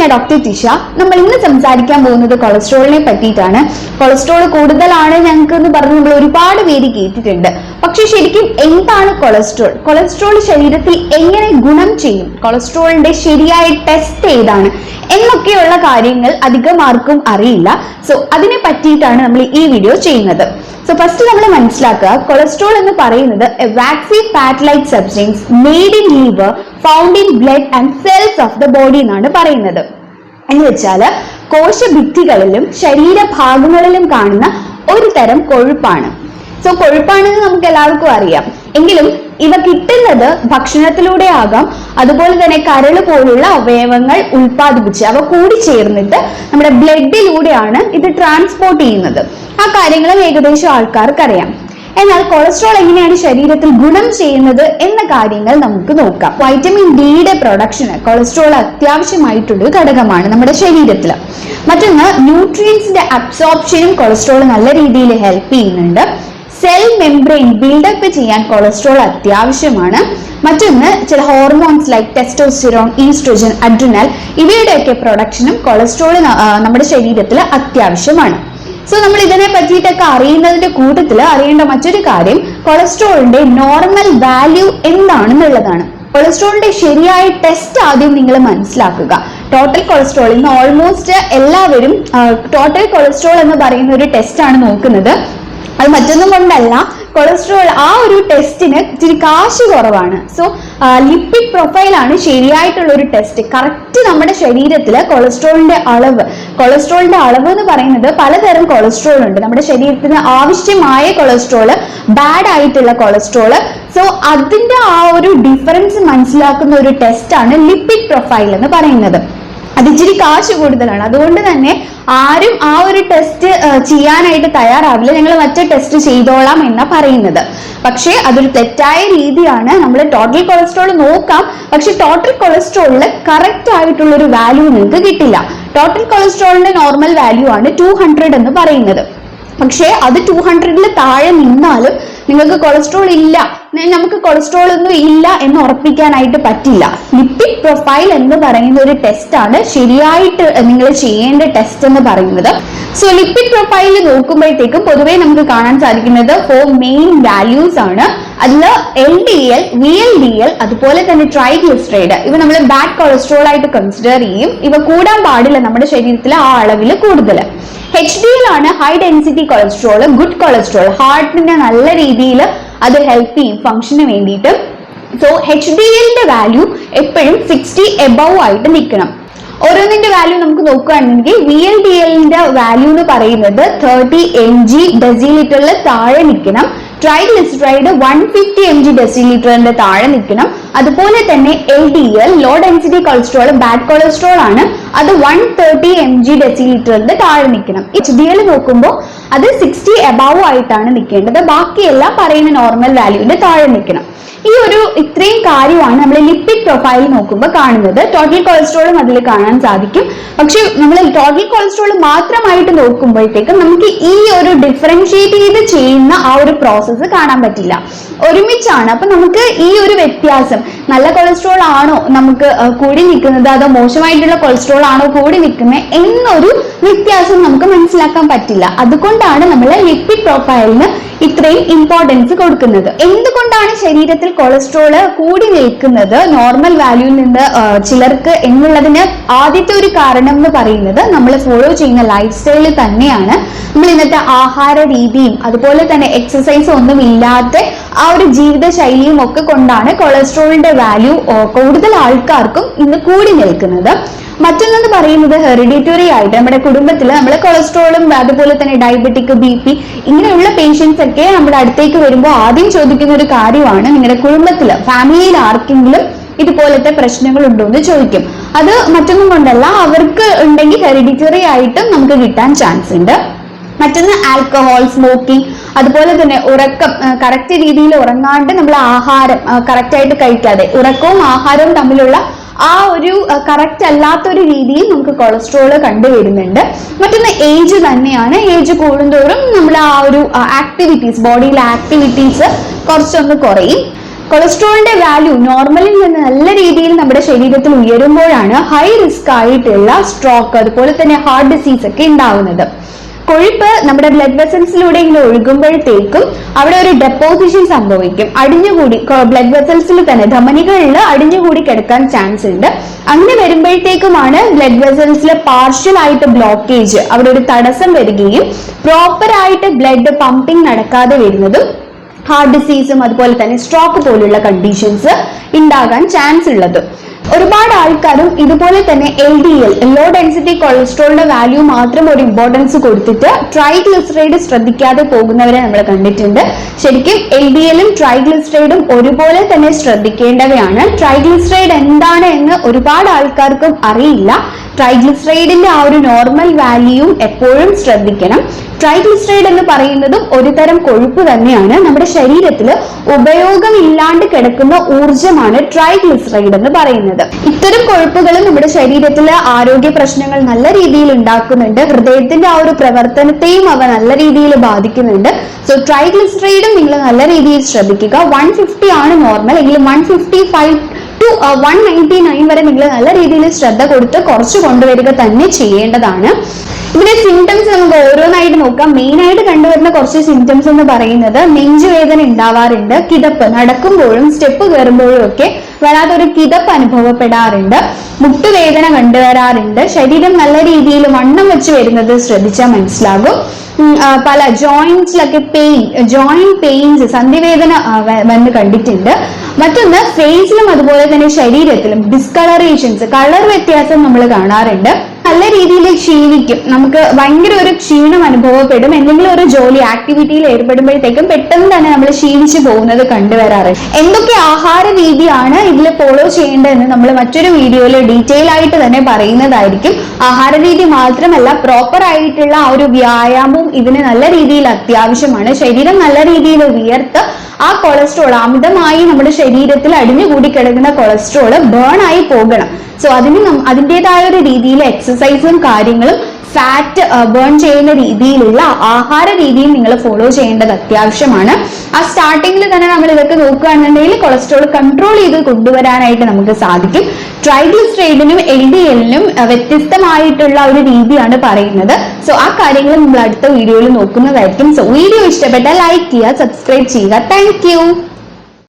ഞാൻ ഡോക്ടർ ടിഷ നമ്മൾ ഇന്ന് സംസാരിക്കാൻ പോകുന്നത് കൊളസ്ട്രോളിനെ പറ്റിയിട്ടാണ്. കൊളസ്ട്രോൾ കൂടുതലാണ് ഞങ്ങൾക്ക് എന്ന് പറഞ്ഞ് നമ്മൾ ഒരുപാട് പേര് കേട്ടിട്ടുണ്ട്. പക്ഷെ ശരിക്കും എന്താണ് കൊളസ്ട്രോൾ? കൊളസ്ട്രോൾ ശരീരത്തിൽ എങ്ങനെ ഗുണം ചെയ്യും? കൊളസ്ട്രോളിന്റെ ശരിയായ ടെസ്റ്റ് ഏതാണ്? എന്നൊക്കെയുള്ള കാര്യങ്ങൾ അധികം ആർക്കും അറിയില്ല. സോ അതിനെ പറ്റിയിട്ടാണ് നമ്മൾ ഈ വീഡിയോ ചെയ്യുന്നത്. സോ ഫസ്റ്റ് നമ്മൾ മനസ്സിലാക്കുക കൊളസ്ട്രോൾ എന്ന് പറയുന്നത് waxy fat like substance made in liver found in blood and cells of the body എന്നാണ് പറയുന്നത്. എന്ന് വെച്ചാൽ കോശഭിത്തികളിലും ശരീരഭാഗങ്ങളിലും കാണുന്ന ഒരു തരം കൊഴുപ്പാണ്. സോ കൊഴുപ്പാണെന്ന് നമുക്ക് എല്ലാവർക്കും അറിയാം. എങ്കിലും ഇവ കിട്ടുന്നത് ഭക്ഷണത്തിലൂടെ ആകാം. അതുപോലെ തന്നെ കരൾ പോലുള്ള അവയവങ്ങൾ ഉൽപ്പാദിപ്പിച്ച് അവ കൂടി ചേർന്നിട്ട് നമ്മുടെ ബ്ലഡിലൂടെയാണ് ഇത് ട്രാൻസ്പോർട്ട് ചെയ്യുന്നത്. ആ കാര്യങ്ങളും ഏകദേശം ആൾക്കാർക്ക് അറിയാം എന്നാൽ കൊളസ്ട്രോൾ എങ്ങനെയാണ് ശരീരത്തിൽ ഗുണം ചെയ്യുന്നത് എന്ന കാര്യങ്ങൾ നമുക്ക് നോക്കാം. വൈറ്റമിൻ ഡിയുടെ പ്രൊഡക്ഷന് കൊളസ്ട്രോൾ അത്യാവശ്യമായിട്ടുള്ള ഘടകമാണ് നമ്മുടെ ശരീരത്തിൽ. മറ്റൊന്ന് ന്യൂട്രിയൻസിന്റെ അബ്സോർപ്ഷനും കൊളസ്ട്രോൾ നല്ല രീതിയിൽ ഹെൽപ്പ് ചെയ്യുന്നുണ്ട്. സെൽ മെംബ്രെയിൻ ബിൽഡപ്പ് ചെയ്യാൻ കൊളസ്ട്രോൾ അത്യാവശ്യമാണ്. മറ്റൊന്ന് ചില hormones like testosterone estrogen adrenal ഇവയുടെയൊക്കെ പ്രൊഡക്ഷനും കൊളസ്ട്രോൾ നമ്മുടെ ശരീരത്തിൽ അത്യാവശ്യമാണ്. സോ നമ്മൾ ഇതിനെ പറ്റിയിട്ടൊക്കെ അറിയുന്നതിന്റെ കൂട്ടത്തിൽ അറിയേണ്ട മറ്റൊരു കാര്യം കൊളസ്ട്രോളിന്റെ നോർമൽ വാല്യൂ എന്താണെന്നുള്ളതാണ്. കൊളസ്ട്രോളിന്റെ ശരിയായ ടെസ്റ്റ് ആദ്യം നിങ്ങൾ മനസ്സിലാക്കുക. ടോട്ടൽ കൊളസ്ട്രോൾ ഇന്ന് ഓൾമോസ്റ്റ് എല്ലാവരും ടോട്ടൽ കൊളസ്ട്രോൾ എന്ന് പറയുന്ന ഒരു ടെസ്റ്റ് ആണ് നോക്കുന്നത്. അത് മറ്റൊന്നും കൊണ്ടല്ല. കൊളസ്ട്രോൾ ആ ഒരു ടെസ്റ്റിന് ഇച്ചിരി കാശ് കുറവാണ്. സോ ലിപ്പിഡ് പ്രൊഫൈലാണ് ശരിയായിട്ടുള്ള ഒരു ടെസ്റ്റ് കറക്റ്റ് നമ്മുടെ ശരീരത്തിൽ കൊളസ്ട്രോളിന്റെ അളവ്. കൊളസ്ട്രോളിന്റെ അളവ് എന്ന് പറയുന്നത് പലതരം കൊളസ്ട്രോൾ ഉണ്ട്. നമ്മുടെ ശരീരത്തിന് ആവശ്യമായ കൊളസ്ട്രോൾ ബാഡ് ആയിട്ടുള്ള കൊളസ്ട്രോൾ സോ അതിന്റെ ആ ഒരു ഡിഫറൻസ് മനസ്സിലാക്കുന്ന ഒരു ടെസ്റ്റാണ് ലിപ്പിഡ് പ്രൊഫൈൽ എന്ന് പറയുന്നത്. അത് ഇച്ചിരി കാശ് കൂടുതലാണ്. അതുകൊണ്ട് തന്നെ ആരും ആ ഒരു ടെസ്റ്റ് ചെയ്യാനായിട്ട് തയ്യാറാവില്ല. ഞങ്ങൾ മറ്റേ ടെസ്റ്റ് ചെയ്തോളാം എന്നാ പറയുന്നത്. പക്ഷേ അതൊരു തെറ്റായ രീതിയാണ്. നമ്മൾ ടോട്ടൽ കൊളസ്ട്രോൾ നോക്കാം. പക്ഷെ ടോട്ടൽ കൊളസ്ട്രോളിൽ കറക്റ്റ് ആയിട്ടുള്ള ഒരു വാല്യൂ നിങ്ങൾക്ക് കിട്ടില്ല. ടോട്ടൽ കൊളസ്ട്രോളിന്റെ നോർമൽ വാല്യൂ ആണ് ടു ഹൺഡ്രഡ് എന്ന് പറയുന്നത്. പക്ഷേ അത് ടു ഹൺഡ്രഡിൽ താഴെ നിന്നാലും നിങ്ങൾക്ക് കൊളസ്ട്രോൾ ഇല്ല. നമുക്ക് കൊളസ്ട്രോൾ ഒന്നും ഇല്ല എന്ന് ഉറപ്പിക്കാനായിട്ട് പറ്റില്ല. ലിപ്പിഡ് പ്രൊഫൈൽ എന്ന് പറയുന്ന ഒരു ടെസ്റ്റ് ആണ് ശരിയായിട്ട് നിങ്ങൾ ചെയ്യേണ്ട ടെസ്റ്റ് എന്ന് പറയുന്നത്. സോ ലിപ്പിഡ് പ്രൊഫൈൽ നോക്കുമ്പോഴത്തേക്കും പൊതുവേ നമുക്ക് കാണാൻ സാധിക്കുന്നത് ഫോർ മെയിൻ വാല്യൂസ് ആണ്. അതിൽ L D L V L D L അതുപോലെ തന്നെ ട്രൈഗ്ലിസറൈഡ് ഇവ നമ്മൾ ബാഡ് കൊളസ്ട്രോൾ ആയിട്ട് കൺസിഡർ ചെയ്യും. ഇവ കൂടാൻ പാടില്ല നമ്മുടെ ശരീരത്തിൽ ആ അളവിൽ കൂടുതൽ എച്ച് ഡി എൽ ആണ് high density cholesterol good cholesterol ഹാർട്ടിന്റെ നല്ല രീതിയിൽ അത് ഹെൽപ്പ് ചെയ്യും ഫംഗ്ഷന് വേണ്ടിയിട്ട്. സോ എച്ച് ഡി എല്ലിന്റെ വാല്യൂ എപ്പോഴും സിക്സ്റ്റി എബവ് ആയിട്ട് നിൽക്കണം. ഓരോന്നിന്റെ വാല്യൂ നമുക്ക് നോക്കുകയാണെങ്കിൽ വി എൽ ഡി എല്ലിന്റെ വാല്യൂ എന്ന് പറയുന്നത് തേർട്ടി എം ജി ഡെസിലിറ്ററിൽ താഴെ നിൽക്കണം. Triglyceride one fifty M G ഡെസിലിറ്ററിന്റെ താഴെ നിൽക്കണം. അതുപോലെ തന്നെ L D L low density cholesterol bad cholesterol ആണ്. അത് വൺ തേർട്ടി എം ജി ഡെസിലിറ്ററിന്റെ താഴെ നിൽക്കണം. എച്ച് ഡി എൽ നോക്കുമ്പോൾ അത് സിക്സ്റ്റി എബവ് ആയിട്ടാണ് നിൽക്കേണ്ടത് ബാക്കിയെല്ലാം പറയുന്ന നോർമൽ വാല്യൂവിന്റെ താഴെ നിൽക്കണം ഈ ഒരു ഇത്രയും കാര്യമാണ് നമ്മൾ ലിപ്പിഡ് പ്രൊഫൈൽ നോക്കുമ്പോൾ കാണുന്നത്. ടോട്ടൽ കൊളസ്ട്രോളും അതിൽ കാണാൻ സാധിക്കും. പക്ഷെ നമ്മൾ ടോട്ടൽ കൊളസ്ട്രോൾ മാത്രമായിട്ട് നോക്കുമ്പോഴത്തേക്കും നമുക്ക് ഈ ഒരു ഡിഫറൻഷിയേറ്റ് ചെയ്ത് ചെയ്യുന്ന ആ ഒരു പ്രോസസ്സ് കാണാൻ പറ്റില്ല. ഒരുമിച്ചാണ്. അപ്പൊ നമുക്ക് ഈ ഒരു വ്യത്യാസം നല്ല കൊളസ്ട്രോൾ ആണോ നമുക്ക് കൂടി നിൽക്കുന്നത് അതോ മോശമായിട്ടുള്ള കൊളസ്ട്രോൾ ആണോ കൂടി നിൽക്കുന്നത് എന്നൊരു വ്യത്യാസം നമുക്ക് മനസ്സിലാക്കാൻ പറ്റില്ല. അതുകൊണ്ടാണ് നമ്മൾ ലിപ്പിഡ് പ്രൊഫൈലിന് ഇത്രയും ഇമ്പോർട്ടൻസ് കൊടുക്കുന്നത്. എന്തുകൊണ്ടാണ് ശരീരത്തിൽ കൊളസ്ട്രോൾ കൂടി നിൽക്കുന്നത്? നോർമൽ വാല്യൂവിൽ നിന്ന് ചിലർക്ക് എന്നുള്ളതിന് ആദ്യത്തെ ഒരു കാരണം എന്ന് പറയുന്നത് നമ്മൾ ഫോളോ ചെയ്യുന്ന ലൈഫ് സ്റ്റൈലിൽ തന്നെയാണ്. നമ്മൾ ഇന്നത്തെ ആഹാര രീതിയും അതുപോലെ തന്നെ എക്സസൈസ് ഒന്നും ഇല്ലാത്ത ആ ഒരു ജീവിത ശൈലിയും ഒക്കെ കൊണ്ടാണ് കൊളസ്ട്രോളിന്റെ വാല്യൂ കൂടുതൽ ആൾക്കാർക്കും ഇന്ന് കൂടി നിൽക്കുന്നത്. മറ്റൊന്നെന്ന് പറയുന്നത് ഹെറിഡിറ്ററി ആയിട്ട് നമ്മുടെ കുടുംബത്തിൽ നമ്മളെ കൊളസ്ട്രോളും അതുപോലെ തന്നെ ഡയബറ്റിക് ബി പി ഇങ്ങനെയുള്ള പേഷ്യൻസ് ഒക്കെ നമ്മുടെ അടുത്തേക്ക് വരുമ്പോൾ ആദ്യം ചോദിക്കുന്ന ഒരു കാര്യമാണ് നിങ്ങളുടെ കുടുംബത്തിൽ ഫാമിലിയിൽ ആർക്കെങ്കിലും ഇതുപോലത്തെ പ്രശ്നങ്ങൾ ഉണ്ടോ എന്ന് ചോദിക്കും. അത് മറ്റൊന്നും കൊണ്ടല്ല അവർക്ക് ഉണ്ടെങ്കിൽ ഹെറിഡിറ്ററി ആയിട്ടും നമുക്ക് കിട്ടാൻ ചാൻസ് ഉണ്ട്. മറ്റൊന്ന് ആൽക്കഹോൾ സ്മോക്കിംഗ് അതുപോലെ തന്നെ ഉറക്കം കറക്റ്റ് രീതിയിൽ ഉറങ്ങാണ്ട് നമ്മൾ ആഹാരം കറക്റ്റ് ആയിട്ട് കഴിക്കാതെ ഉറക്കവും ആഹാരവും തമ്മിലുള്ള ആ ഒരു കറക്റ്റ് അല്ലാത്തൊരു രീതിയിൽ നമുക്ക് കൊളസ്ട്രോൾ കണ്ടുവരുന്നുണ്ട്. മറ്റൊന്ന് ഏജ് തന്നെയാണ്. ഏജ് കൂടുന്തോറും നമ്മൾ ആ ഒരു ആക്ടിവിറ്റീസ് ബോഡിയിലെ ആക്ടിവിറ്റീസ് കുറച്ചൊന്ന് കുറയും. കൊളസ്ട്രോളിന്റെ വാല്യൂ നോർമലിൽ നിന്ന് നല്ല രീതിയിൽ നമ്മുടെ ശരീരത്തിൽ ഉയരുമ്പോഴാണ് ഹൈ റിസ്ക് ആയിട്ടുള്ള സ്ട്രോക്ക് അതുപോലെ തന്നെ ഹാർട്ട് ഡിസീസ് ഒക്കെ ഉണ്ടാവുന്നത്. കൊഴുപ്പ് നമ്മുടെ ബ്ലഡ് വെസൽസിലൂടെ ഇങ്ങനെ ഒഴുകുമ്പോഴത്തേക്കും അവിടെ ഒരു ഡെപ്പോസിഷൻ സംഭവിക്കും. അടിഞ്ഞുകൂടി ബ്ലഡ് വെസൽസിൽ തന്നെ ധമനികളിൽ അടിഞ്ഞുകൂടി കിടക്കാൻ ചാൻസ് ഉണ്ട്. അങ്ങനെ വരുമ്പോഴത്തേക്കുമാണ് ബ്ലഡ് വെസൽസിൽ പാർഷ്യൽ ആയിട്ട് ബ്ലോക്കേജ് അവിടെ ഒരു തടസ്സം വരികയും പ്രോപ്പർ ആയിട്ട് ബ്ലഡ് പമ്പിംഗ് നടക്കാതെ വരുന്നതും ഹാർട്ട് ഡിസീസും അതുപോലെ തന്നെ സ്ട്രോക്ക് പോലുള്ള കണ്ടീഷൻസ് ഉണ്ടാകാൻ ചാൻസ് ഉള്ളത്. ഒരുപാട് ആൾക്കാരും ഇതുപോലെ തന്നെ L D L low density കൊളസ്ട്രോളിന്റെ value മാത്രം ഒരു ഇമ്പോർട്ടൻസ് കൊടുത്തിട്ട് ട്രൈഗ്ലിസറൈഡ് ശ്രദ്ധിക്കാതെ പോകുന്നവരെ നമ്മൾ കണ്ടിട്ടുണ്ട്. ശരിക്കും എൽ ഡി എല്ലും ട്രൈഗ്ലിസറൈഡും ഒരുപോലെ തന്നെ ശ്രദ്ധിക്കേണ്ടവയാണ്. ട്രൈഗ്ലിസറൈഡ് എന്താണ് എന്ന് ഒരുപാട് ആൾക്കാർക്കും അറിയില്ല. ട്രൈഗ്ലിസറൈഡിന്റെ ആ ഒരു നോർമൽ വാല്യൂ എപ്പോഴും ശ്രദ്ധിക്കണം. ട്രൈഗ്ലിസറൈഡ് എന്ന് പറയുന്നതും ഒരു തരം കൊഴുപ്പ് തന്നെയാണ്. നമ്മുടെ ശരീരത്തിൽ ഉപയോഗമില്ലാണ്ട് കിടക്കുന്ന ഊർജമാണ് ട്രൈഗ്ലിസറൈഡ് എന്ന് പറയുന്നത്. ഇത്തരം കൊഴുപ്പുകൾ നമ്മുടെ ശരീരത്തിൽ ആരോഗ്യ പ്രശ്നങ്ങൾ നല്ല രീതിയിൽ ഉണ്ടാക്കുന്നുണ്ട്. ഹൃദയത്തിന്റെ ആ ഒരു പ്രവർത്തനത്തെയും അവ നല്ല രീതിയിൽ ബാധിക്കുന്നുണ്ട്. സോ ട്രൈഗ്ലിസറൈഡും നിങ്ങൾ നല്ല രീതിയിൽ ശ്രദ്ധിക്കുക. വൺ ഫിഫ്റ്റി ആണ് നോർമൽ എങ്കിലും one fifty five to one ninety nine വരെ നിങ്ങൾ നല്ല രീതിയിൽ ശ്രദ്ധ കൊടുത്ത് കുറച്ച് കൊണ്ടുവരിക തന്നെ ചെയ്യേണ്ടതാണ്. ഇതിന്റെ സിംറ്റംസ് നമുക്ക് ഓരോന്നായിട്ട് നോക്കാം. മെയിൻ ആയിട്ട് കണ്ടുവരുന്ന കുറച്ച് സിംറ്റംസ് എന്ന് പറയുന്നത് നെഞ്ചുവേദന ഉണ്ടാവാറുണ്ട് കിതപ്പ്. നടക്കുമ്പോഴും സ്റ്റെപ്പ് കയറുമ്പോഴും ഒക്കെ വരാത്തൊരു കിതപ്പ് അനുഭവപ്പെടാറുണ്ട്. മുട്ടുവേദന കണ്ടുവരാറുണ്ട്. ശരീരം നല്ല രീതിയിൽ വണ്ണം വെച്ച് വരുന്നത് ശ്രദ്ധിച്ചാൽ മനസ്സിലാകും. പല ജോയിന്റ്സിലൊക്കെ പെയിൻ ജോയിന്റ് പെയിൻസ് സന്ധിവേദന വന്ന് കണ്ടിട്ടുണ്ട്. മറ്റൊന്ന് ഫേസിലും അതുപോലെ തന്നെ ശരീരത്തിലും ഡിസ്കളറേഷൻസ് കളർ വ്യത്യാസം നമ്മൾ കാണാറുണ്ട്. നല്ല രീതിയിൽ ക്ഷീണിക്കും. നമുക്ക് ഭയങ്കര ഒരു ക്ഷീണം അനുഭവപ്പെടും. എന്തെങ്കിലും ഒരു ജോലി ആക്ടിവിറ്റിയിൽ ഏർപ്പെടുമ്പോഴത്തേക്കും പെട്ടെന്ന് തന്നെ നമ്മൾ ക്ഷീണിച്ചു പോകുന്നത് കണ്ടുവരാറുണ്ട് എന്തൊക്കെ ആഹാര രീതിയാണ് ഇതിൽ ഫോളോ ചെയ്യേണ്ടതെന്ന് നമ്മൾ മറ്റൊരു വീഡിയോയിൽ ഡീറ്റെയിൽ ആയിട്ട് തന്നെ പറയുന്നതായിരിക്കും. ആഹാര രീതി മാത്രമല്ല പ്രോപ്പർ ആയിട്ടുള്ള ആ ഒരു വ്യായാമവും ഇതിന് നല്ല രീതിയിൽ അത്യാവശ്യമാണ്. ശരീരം നല്ല രീതിയിൽ വിയർത്ത് ആ കൊളസ്ട്രോൾ അമിതമായി നമ്മുടെ ശരീരത്തിൽ അടിഞ്ഞുകൂടി കിടക്കുന്ന കൊളസ്ട്രോൾ ബേൺ ആയി പോകണം. സോ അതിന് അതിന്റെതായ ഒരു രീതിയിൽ എക്സസൈസും കാര്യങ്ങളും ഫാറ്റ് ബേൺ ചെയ്യുന്ന രീതിയിലുള്ള ആഹാര രീതിയും നിങ്ങൾ ഫോളോ ചെയ്യേണ്ടത് അത്യാവശ്യമാണ്. ആ സ്റ്റാർട്ടിങ്ങിൽ തന്നെ നമ്മൾ ഇതൊക്കെ നോക്കുകയാണെന്നുണ്ടെങ്കിൽ കൊളസ്ട്രോൾ കൺട്രോൾ ചെയ്ത് കൊണ്ടുവരാനായിട്ട് നമുക്ക് സാധിക്കും. ട്രൈഗ്ലിസ്ട്രൈഡിനും എൽ ഡി എല്ലിനും വ്യത്യസ്തമായിട്ടുള്ള ഒരു രീതിയാണ് പറയുന്നത്. സോ ആ കാര്യങ്ങൾ നമ്മൾ അടുത്ത വീഡിയോയിൽ നോക്കുന്നതായിരിക്കും. സോ വീഡിയോ ഇഷ്ടപ്പെട്ടാൽ ലൈക്ക് ചെയ്യുക സബ്സ്ക്രൈബ് ചെയ്യുക. താങ്ക്